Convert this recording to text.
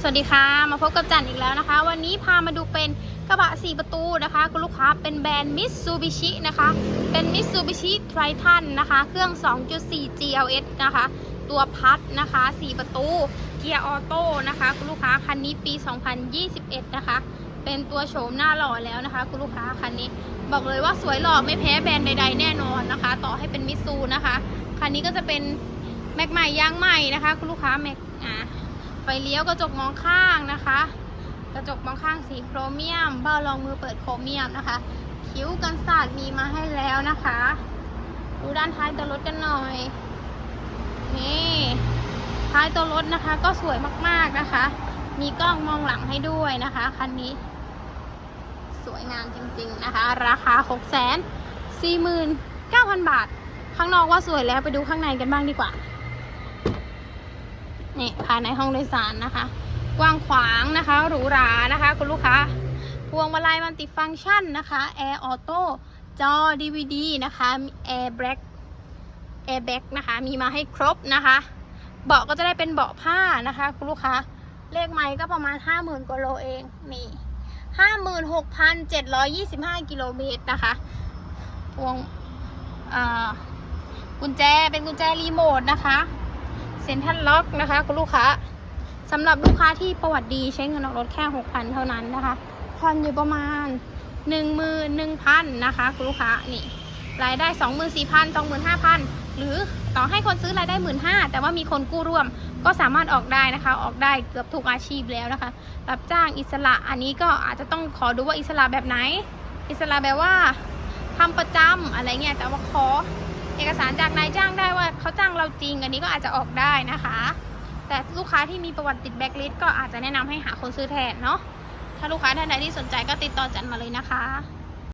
สวัสดีค่ะ มาพบกับจันอีกแล้วนะคะ วันนี้พามาดูเป็นกระบะ 4 ประตูนะคะ คุณลูกค้าเป็นแบรนด์ Mitsubishi นะคะ เป็น Mitsubishi Triton นะคะ เครื่อง 2.4 GLS นะคะ ตัวพัดนะคะ 4 ประตู เกียร์ออโต้นะคะ คุณลูกค้าคันนี้ปี 2021 นะคะ เป็นตัวโฉมหน้าหล่อแล้วนะคะ คุณลูกค้าคันนี้ บอกเลยว่าสวยหล่อไม่แพ้แบรนด์ใดๆแน่นอนนะคะ ต่อให้เป็นมิตซูนะคะ คันนี้ก็จะเป็นแม็กใหม่ยางใหม่นะคะ คุณลูกค้าแม็กอ่า ไฟเลี้ยวกระจกมองข้างนะคะ กระจกมองข้างสีโครเมียม เบ้ารองมือเปิดโครเมียมนะคะ คิ้วกันสาดมีมาให้แล้วนะคะ ดูด้านท้ายตัวรถกันหน่อย นี่ท้ายตัวรถนะคะ ก็สวยมากๆนะคะ มีกล้องมองหลังให้ด้วยนะคะคันนี้ สวยงามจริงๆนะคะ ราคา 6 4 9 0 0 0 บาท ข้างนอกว่าสวยแล้วไปดูข้างในกันบ้างดีกว่า นี่ภายในห้องโดยสารนะคะ กว้างขวางนะคะหรูหรานะคะ คุณลูกค้าพวงมาลัยมัลติฟังก์ชันนะคะแอร์ออโต้จอ DVD นะคะแอร์แบล็กแอร์แบ็กนะคะ มีมาให้ครบนะคะ เบาะก็จะได้เป็นเบาะผ้านะคะ คุณลูกค้าเลขไม้ก็ประมาณ 50,000กว่าโลเองนี่56,725 กิโลเมตรนะคะ พวงกุญแจเป็นกุญแจรีโมทนะคะ เซ็นทรัลล็อกนะคะคุณลูกค้าสำหรับลูกค้าที่ประวัติดีใช้เงินออกรถแค่ 6,000 เท่านั้นนะคะผ่อนอยู่ประมาณ 11,000นะคะคุณลูกค้านี่รายได้ 24,000 25,000 หรือต่อให้คนซื้อรายได้ 15,000แต่ว่ามีคนกู้ร่วมก็สามารถออกได้นะคะ ออกได้เกือบทุกอาชีพแล้วนะคะ รับจ้างอิสระอันนี้ก็อาจจะต้องขอดูว่าอิสระแบบไหน อิสระแบบว่าทำประจำอะไรเงี้ยแต่ว่าขอเอกสารจากนายจ้างได้ว่า เขาจ้างเราจริงอันนี้ก็อาจจะออกได้นะคะ แต่ลูกค้าที่มีประวัติติดแบ็คลิสก็อาจจะแนะนำให้หาคนซื้อแทนเนาะถ้าลูกค้าท่านใดที่สนใจก็ติดต่อจันมาเลยนะคะ